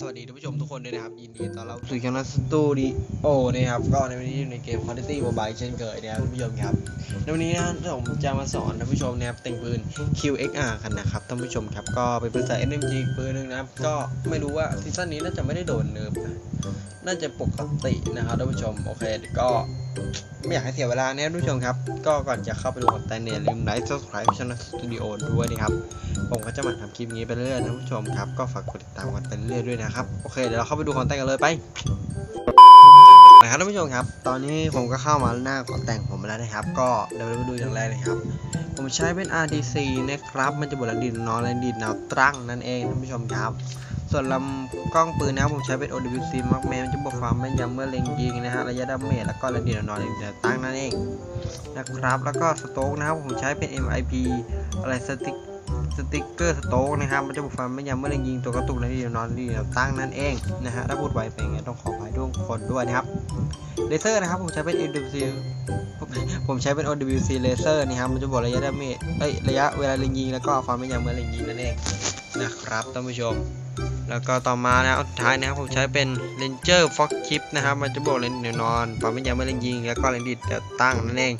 สวัสดีท่านผู้ชมทุกคนด้วยนะครับ ยินดีต้อนรับสู่ช่องสตูดิโอนะครับ ก็ในวันนี้อยู่ในเกม Quality Mobile เช่นเคยนะครับท่านผู้ชมครับ ในวันนี้นะผมจะมาสอนท่านผู้ชมนะครับแต่งปืน QXR กันนะครับท่านผู้ชมครับก็เป็นปืนสาย NMG ปืนหนึงนะครับ ก็ไม่รู้ว่าซีซั่นนี้น่าจะไม่ได้โดนเนิร์ฟนะน่าจะปกตินะครับท่านผู้ชมโอเคก็ ไม่อยากให้เสียเวลานะท่านผู้ชมครับ ก็ก่อนจะเข้าไปดูคอนเทนต์เนี่ยลืมไลค์ subscribe ช่องสตูดิโอด้วยนะครับ ผมก็จะมาทำคลิปนี้ไปเรื่อยๆนะผู้ชมครับ ก็ฝากกดติดตามกันไปเรื่อยๆด้วยนะครับ โอเคเดี๋ยวเราเข้าไปดูคอนแต่งกันเลยไปนะครับท่านผู้ชมครับ ตอนนี้ผมก็เข้ามาหน้าก่อนแต่งผมแล้วนะครับ ก็เดี๋ยวเราไปดูอย่างแรกเลยครับ ผมใช้เป็น RDC นะครับ มันจะบดระดินนอนและดินแนวตั้งนั่นเองท่านผู้ชมครับ ส่วนลำกล้องปืนนะครับผมใช้เป็น OWC Mark Man มันจะบวกความแม่นยำเมื่อเล็งยิงนะฮะระยะดาเมจแล้วก็ระดินนอนและดินแนวตั้งนั่นเองนะครับแล้วก็สโต๊กนะครับผมใช้เป็น MIP อะไรสติ๊กสติกเกอร์สโต๊กนะครับมันจะบุกฟันไม่ยำเมื่อเล็งยิงตัวกระตุกและที่นอนที่ตั้งนั่นเองนะฮะถ้าพูดไวไปไงต้องขออภัยด้วยคนด้วยนะครับเลเซอร์นะครับผมใช้เป็น OWC ผมใช้เป็น OWC เลเซอร์นะครับมันจะบอกระยะดาเมจเอ้ยระยะเวลาเล็งยิงแล้วก็ความไม่ยำเมื่อเล็งยิงนั่นเองนะครับท่านผู้ชม แล้วก็ต่อมานะสุดท้ายนะครับผมใช้เป็น Ranger Fox Chip นะครับ มันจะบอกเลนเดี๋ยวนอนความไม่ยำเมื่อเล็งยิง แล้วก็เลนดิดจะตั้งนั่นเอง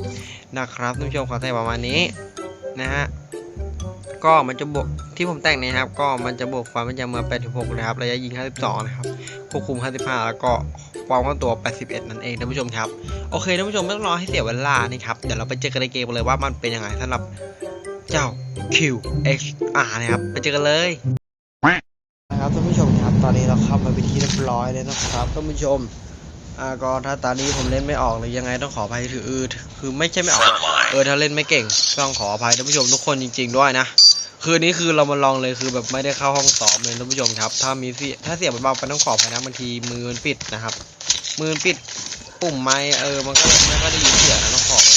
นะครับท่านผู้ชมขอแต่ประมาณนี้นะฮะก็มันจะบวกที่ผมแต่งนะครับ ก็มันจะบวกความแม่นยำเมือ86 นะครับ ระยะยิง 52 นะครับ ควบคุม 55 แล้วก็ความคล่องตัว 81 นั่นเองท่านผู้ชมครับ โอเคท่านผู้ชมไม่ต้องรอให้เสียเวลานี่ครับ เดี๋ยวเราไปเจอกันในเกมเลยว่ามันเป็นยังไงสำหรับเจ้า QXR นะครับ ไปเจอกันเลย ครับท่านผู้ชมครับตอนนี้เราเข้ามาไปนที่เรียบร้อยเลยนะครับท่านผู้ชมอ่าก็ถ้าตอนนี้ผมเล่นไม่ออกหรือยังไงต้องขออภัยถือคือคือไม่ใช่ไม่ออกเออถ้าเล่นไม่เก่งต้องขออภัยท่านผู้ชมทุกคนจริง ๆด้วยนะคืนนี้คือเรามาลองเลยคือแบบไม่ได้เข้าห้องซ้อมเลยท่านผู้ชมครับ ถ้ามีเสียถ้าเสียงเบาๆไปต้องขออภัยนะบางทีมือมันปิดนะครับ มือมันปิดปุ่มไม้เออมันก็ไม่ค่อยได้ยินเสียงนะต้องขอไว้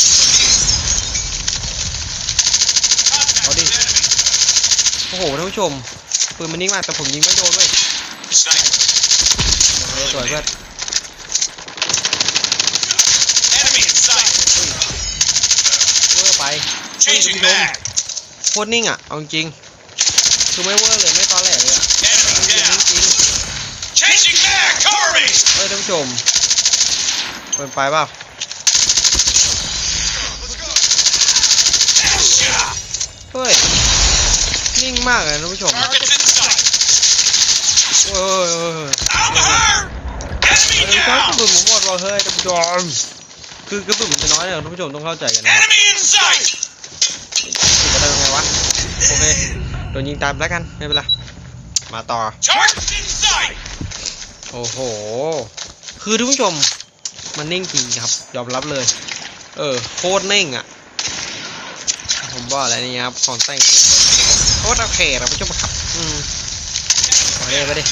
เอาดิโอ้โหท่านผู้ชม ปืนมันนิ่งมากแต่ผมยิงไม่โดนเว้ยโอเคสวยเพื่อน Enemy in sight. เวอร์ไป Changing mag. โคตรนิ่งอะ เอาจริงๆคือไม่เวอร์เลยไม่ตอแหลเลยอะ Enemy จริง down. จริง Changing mag. Cover me. เฮ้ยท่านผู้ชมเปินไปเปล่า Headshot. เฮ้ย นิ่งมากเลยท่านผู้ชม Targets in sight. เฮ้ยเฮ้ยเฮ้ย I'm hurt. เฮ้ย Enemy กระ down. สุนผมหมดว่ะเฮ้ยท่านผู้ชมคือกระสุนมันจะน้อยเนี่ยท่านผู้ชมต้องเข้าใจกันนะ Enemy in sight. ติดกระเดินไงวะโอเคโดนยิงตามแล้วกันไม่เป็นไรมาต่อ Targets in sight. โอ้โห คือท่านผู้ชมมันนิ่งจริงครับ ยอมรับเลย เออ โคตรนิ่งอะ ผมบอกอะไรนี่ครับของแต่ง โคตรโอเคนะผู้ชมครับ อืมไปเลยไปดิ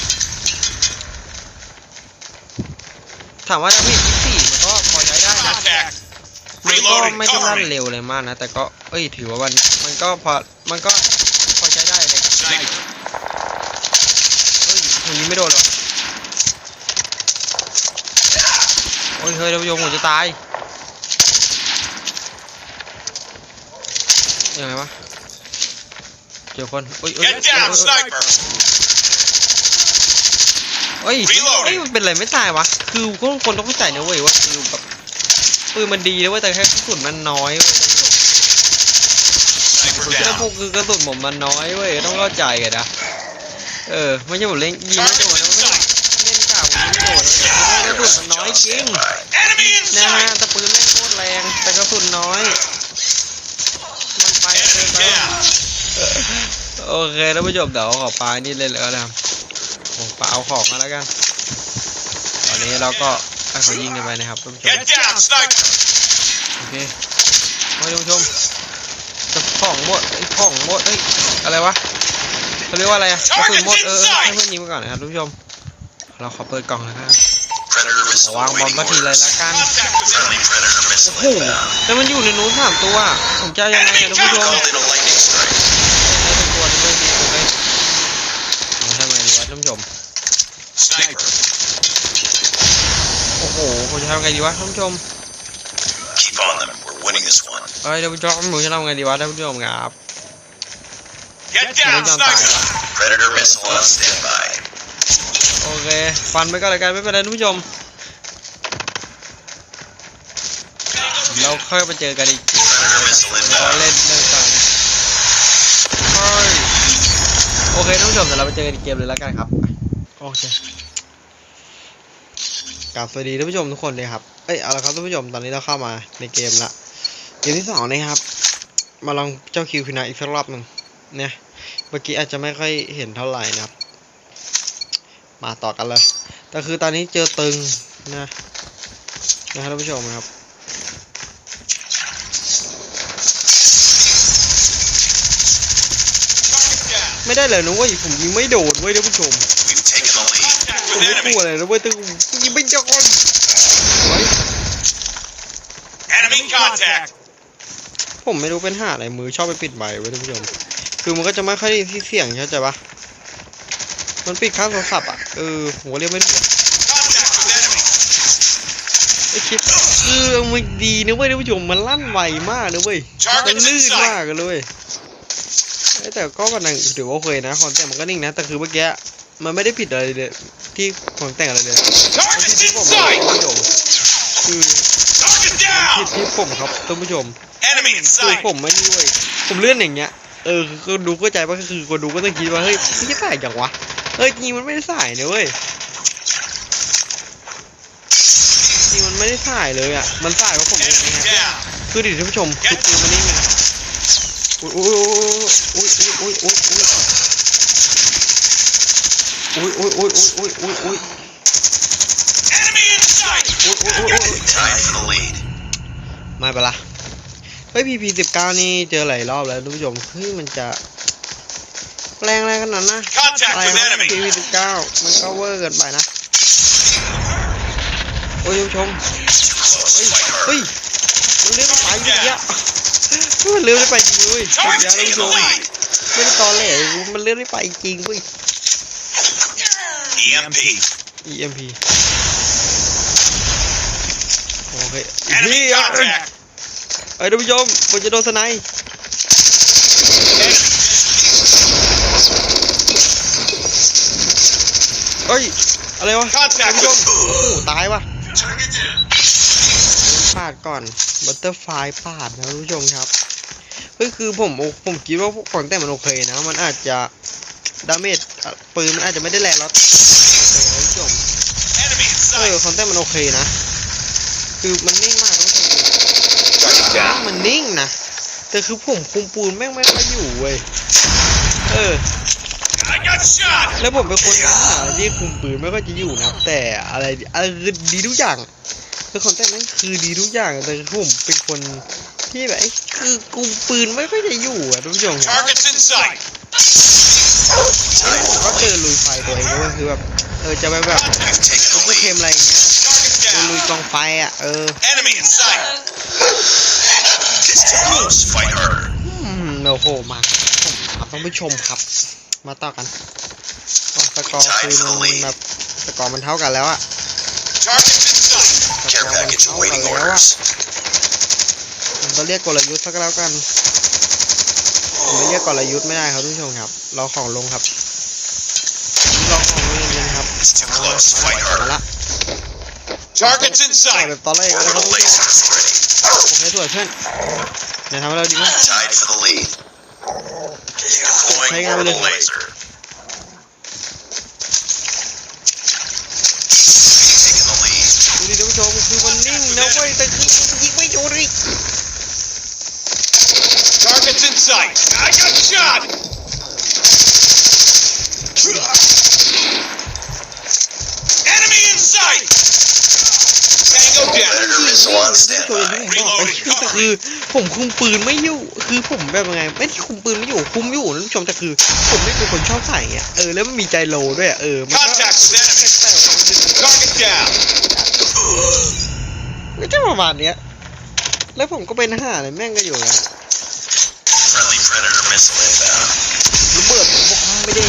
ถามว่าจะมีสี่มันก็พอใช้ได้นะ Contact. มันก็ Reloading. ไม่ได้ลั่น Cover me. เร็วเลยมากนะ แต่ก็ เอ้ย ถือว่ามัน มันก็พอ มันก็พอใช้ได้เลย Sniper. เฮ้ยผมยิงไม่โดนหรอโอ้ย เฮ้ยท่านผู้ชมผมจะตาย ยังไงวะเจอคนเอ้ยเอ้ย Get เอ้ย down, เอ้ย sniper. เอ้ย Reloading เอ้ยมันเป็นอะไรไม่ตายวะ คือคนคนต้องเข้าใจนะเว้ยว่าคือแบบปืนมันดีนะเว้ยแต่แค่กระสุนมันน้อยเว้ยท่านผู้ชม Sniper แล้ว down. พวกคือกระสุนผมมันน้อยเว้ยต้องเข้าใจกันนะ เออไม่ใช่ผมเล่นยิงไม่โดน Targets นะ in ไม่ sight. เล่นกล่าวยิงไม่โดนนะกระสุนมันน้อยจริง Enemy in นะฮะ sight. แต่ปืนเล่นโคตรแรงแต่กระสุนน้อย มันไปเกิน Enemy ไป down. โอเคท่านผู้ชมเดี๋ยวขอปลายนี่เลยแล้วนะครับผมปาเอาของมาแล้วกัน ตอนนี้เราก็ให้เขายิงกันไปนะครับท่านผู้ชม Get down, sniper. โอเคเฮ้ยท่านผู้ชมจะของหมดไอ้ของหมดเอ้ยอะไรวะเขาเรียกว่าอะไรอะกระสุนหมดเออเออให้เพื่อนยิงไปก่อนนะครับท่านผู้ชม เราขอเปิดกล่องแล้วกัน Predator ขอวางบอมบัตทีเลยละกัน Contact with enemy predator โอ้โหแล้วมันอยู่ในนู้นสามตัวผมจะเอายังไงอะท่านผู้ชม in a lightning strike. ให้เป็นตัวที่ไม่ดีเลยเอาทำไงดีวะท่านผู้ชม Sniper. โอ้โหผมจะทำ ไงดีวะท่านผู้ชม Keep on them. We're winning this one. เอ้ยท่านผู้ชมผมจะทำไงดีวะท่านผู้ชมครับ Get down, down, sniper. sniper. Predator missile on standby. โอเคฟันไปก็เลยกันไม่เป็นไรท่านผู้ชม เราค่อยไปเจอกันอีกที Predator missile เรา inbound. เล่นเรื่องกันเฮ้ยโอเคท่านผู้ชมเดี๋ยวเราไปเจอกันอีกเกมเลยแล้วกันครับโอเค กราบสวัสดีท่านผู้ชมทุกคนเลยครับ เอ้ยเอาละครับท่านผู้ชมตอนนี้เราเข้ามาในเกมละเกมที่สองนะครับ มาลองเจ้าคิวพินาอีกสักรอบหนึ่งเนี่ยเมื่อกี้อาจจะไม่ค่อยเห็นเท่าไหร่นะครับ มาต่อกันเลยแต่คือตอนนี้เจอตึงนะนะครับท่านผู้ชมครับไม่ได้เลยนะเว้ยผมยิงไม่โดนเว้ยท่านผู้ชม We've taken the lead. ผม ไม่กลัวเลยนะเว้ยแต่ผมยิงไม่โดนเฮ้ย Enemy contact. ผมไม่รู้เป็นห่าอะไรมือชอบไปปิดไมค์ไว้ยท่านผู้ชม คือมันก็จะไม่ค่อยได้ที่เสียงเข้าใจปะมันปิดข้างโทรศัพท์อะ เออผมก็เรียกไม่ถูก Contact with enemy. ไอ้คิดคือมันดีนะเว้ยท่านผู้ชมมันลั่นไวมากนะเว้ย มัน Targets ลื่ in นมาก sight. กันเลยเว้ยเอ้ยแต่ก็กำลังถือว่าโอเคนะคอนแต่มันก็นิ่งนะ แต่คือเมื่อกี้ มันไม่ได้ผิดอะไรเลยที่ของแต่งอะไรเลยมันผิด Targets ที่ in ผมครับ sight. ท่านผู้ชมคือ Target ผิด down. ที่ผมครับท่านผู้ชม Enemy in คือ sight. ผมไม่นี่เว้ยผมเลื่อนอย่างเงี้ยเออคือคนดูเข้าใจว่าก็คือคนดูก็ต้องคิดว่าเฮ้ยนี่สายจังวะเฮ้ยจริงมันไม่ได้สายเนี่ยเว้ยจริงมันไม่ได้สายเลยอะมันสายเพราะผมเอง Enemy นะฮะ down. คือดิท่านผู้ชมคือปืนมันนิ่งนะอุ้ยอุ้ยอุ้ยอุ้ยอุ้ยอุ้ย อุ้ยอุ้ยอุ้ยอุ้ยอุ้ยอุ้ย Enemy in sight. อุ้ยอุ้ยอุ้ยอุ้ย Tied for the lead. ไม่เป็นไรเฮ้ยพีพีสิบเก้านี่เจอหลายรอบแล้วท่านผู้ชมเฮ้ยมันจะแรงอะไรขนาดนั้นนะ Contact อะไร with ครับ enemy. พีพีสิบเก้ามันก็เวอร์เกินไปนะ โอ้ยท่านผู้ชม Close. Fight เฮ้ย hard. มันเลื่อนไม่ไปจริงๆอะเฮ้ยมันเลื่อนไม่ไปจริงเลยเฮ้ย Target ท่าน taking ผู้ช the ม lead. ไม่ได้ตอแหลมันเลื่อนไม่ไปจริงเว้ย EMP. EMP โอเค Enemy เฮ้ย contact. เอ้ยท่านผู้ชมผมจะโดนสไนป์เฮ้ย อะไรวะ Contact ท่านผู้ชม with. โอ้โหตายวะ Target down. ปาดก่อนบัตเตอร์ไฟปาดนะท่านผู้ชมครับเฮ้ยคือผมโอผมคิดว่าของแต่งมันโอเคนะ มันอาจจะ ดาเมจอะปืนมันอาจจะไม่ได้แรงแล้วโอเคนะท่านผู้ชม Enemy in เออ sight. ของแต่งมันโอเคนะ คือมันนิ่งมากท่านผู้ชม Target down. มันนิ่งนะ แต่คือผมคุมปูนแม่งไม่ค่อยอยู่เว้ย เออ I got shot. แล้วผมเป็นคนหาที่คุมปืนไม่ค่อยจะอยู่นะ แต่อะไรอะไรคือดีทุกอย่างคือคนแต่งนั้นคือดีทุกอย่างแต่คือผมเป็นคนที่แบบไอ้คือคุมปืนไม่ค่อยจะอยู่อะท่านผู้ชมครับ ก็เจอลุยไฟตัวเองก็คือแบบเออจะไปแบบ We've taken พว the กเค็ lead. มอะไรอย่างเงี้ย Target เออลุย down. กองไฟอะเออ Enemy in sight. It's too close. Fight harder. อืมโอ้โหมาผมครับท่านผู้ชมครับ มาต่อกันว่าสกอร์คือมันแบบสกอร์มันเท่ากันแล้วอะ Targets in sight. ส Care กอร์มัน package เท่ากัน awaiting แล้วอะ orders. ผมก็เรียกกลยุทธ์สักแล้วกัน ผมไม่เรียกกลยุทธ์ไม่ได้ครับทุกผู้ชมครับเราของลงครับเราของลงจริงๆครับ It's too close. มา Fight ละมา harder. ละ Targets in ต่อย sight. แบบตอนแรกนะครับ Orbital lasers ready. โอเคสวยเพื่อนเดี๋ยวทำให้เราดีมาก Tied for the lead. Deploying Hang on with orbital it. laser. Taking the lead. ดูดิท่านผู้ชมคือมันนิ่งนะเว้ยแต่ยิงยิงไม่โดนอีก Targets in sight. I got shot. Enemy in sight. Tango down. Predator missile on ตัวอย่างที่ standby. ผมบอกไปแต่คือผมคุมปืนไม่อยู่ คือผมแบบยังไง ไม่ได้คุมปืนไม่อยู่ คุมอยู่นะท่านผู้ชมแต่คือ ผมไม่เป็นคนชอบใส่เงี้ยเออแล้วมันมีใจโลด้วยอะเออมันก็ Contact with enemy. Target down. ก็จะประมาณเนี้ย แล้วผมก็เป็นทหารเลยแม่งก็อยู่นะ Friendly Predator missile inbound. ระเบิดผมบอกว่าไม่ได้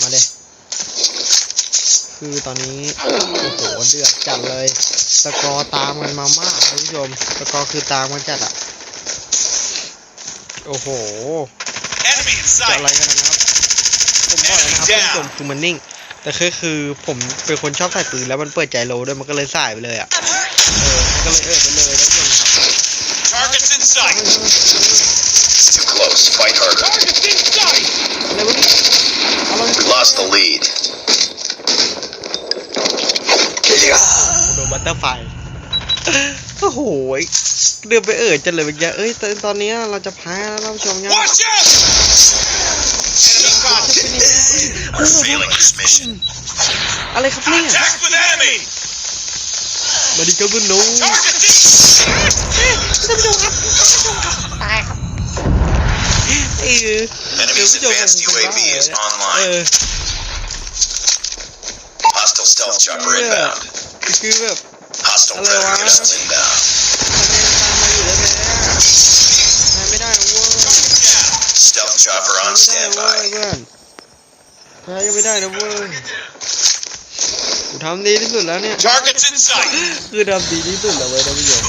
มาเด้คือตอนนี้โอ้โหเดือดจัดเลย สกอร์ตามกันมามากท่านผู้ชม สกอร์คือตามกันจัดอะ โอ้โห Enemy in จะอะไร sight. กันนะครับผมผมบอกแล้วนะครับท่านผู้ชมคือมันนิ่ง แต่คือคือผมเป็นคนชอบใส่ปืนแล้วมันเปิดใจโลด้วยมันก็เลยสายไปเลยอะ เออ มันก็เลยเออไปเลยท่านผู้ชมครับ Targets in sight. Too close. Fight harder. Targets in sight. อะไรวะเนี่ยอะไร We lost the lead. โดนบัตเตอร์ไฟโอ้โหยเดินไปเออจังเลยเมื่อกี้เอ้ยแต่ตอนเนี้ยเราจะแพ้แล้วท่านผู้ชมเนี่ย Watch out! Enemy contact. We're failing this mission. อะไรครับเนี่ย Contact with enemy. มาดิครับคุณหนู Targets in ท่านผู้ชมครับท่านผู้ชมครับ ตายครับเออ Enemy's advanced UAV is เอ online. อ Hostile stealth chopper inbound. คือแบบ Hostile Hello, predator Alan. missiles inbound. คะแนนตามมาอยู่แล้วแท้ไม่ได้นะเว้ย down. Stealth chopper on ไม่ได้นะเว้ย standby. เพื่อนแพ้ยังไม่ได้นะเว้ยกูทำดีที่สุดแล้วเนี่ย Targets in sight. คือทำดีที่สุดแล้วเว้ยท่านผู้ชม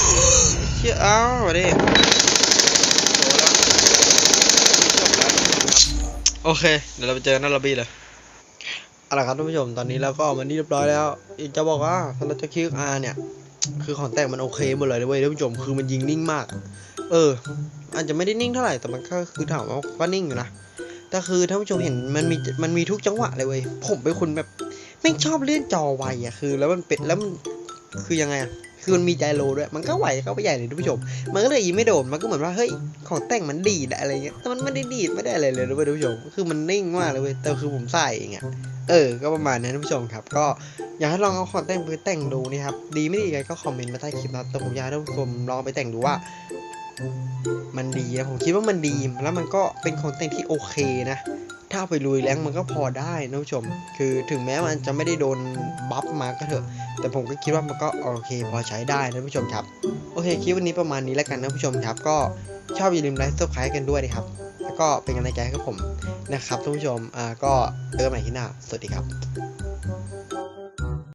เชื่อเอ้ามาดิโตแล้วจบแล้วนะครับ โอเค เดี๋ยวเราไปเจอหน้าล็อบบี้เลยเอาละครับท่านผู้ชมตอนนี้เราก็ออกมานี่เรียบร้อยแล้วอีกจะบอกว่าสำหรับเจ้าคิวอาร์เนี่ย คือของแต่งมันโอเคหมดเลยเว้ยท่านผู้ชมคือมันยิงนิ่งมาก เออ อาจจะไม่ได้นิ่งเท่าไหร่แต่มันก็คือถามว่าก็นิ่งอยู่นะแต่คือท่านผู้ชมเห็นมันมีมันมีทุกจังหวะเลยเว้ยผมเป็นคนแบบไม่ชอบเลื่อนจอไวอะคือ แล้วมันเป็นแล้วมันคือยังไงอะ คือมันมีไจโรด้วย มันก็ไหวเข้าไปใหญ่เลยท่านผู้ชม มันก็เลยยิงไม่โดน มันก็เหมือนว่า เฮ้ย ของแต่งมันดีดอะอะไรเงี้ย แต่มันไม่ได้ดีดไม่ได้อะไรเลยนะเว้ยท่านผู้ชม คือมันนิ่งมากเลยเว้ย แต่คือผมใส่เองอะเออ ก็ประมาณนั้นท่านผู้ชมครับ ก็อยากให้ลองเอาของแต่งไปแต่งดูนี่ครับ ดีไม่ดีไงก็คอมเมนต์มาใต้คลิปนะแต่ผมอยากให้ท่านผู้ชมลองไปแต่งดูว่า มันดีนะผมคิดว่ามันดี แล้วมันก็เป็นของแต่งที่โอเคนะ ถ้าไปลุยแรงมันก็พอได้นะผู้ชม คือถึงแม้มันจะไม่ได้โดนบัฟมาก็เถอะ แต่ผมก็คิดว่ามันก็โอเค พอใช้ได้นะผู้ชมครับ โอเคคลิปวันนี้ประมาณนี้แล้วกันนะผู้ชมครับ ก็ชอบอย่าลืมไลค์ซับสไครต์กันด้วยนะครับ แล้วก็เป็นกำลังใจให้กับผมนะครับท่านผู้ชม อ่าก็เจอกันใหม่ที่หน้า สวัสดีครับ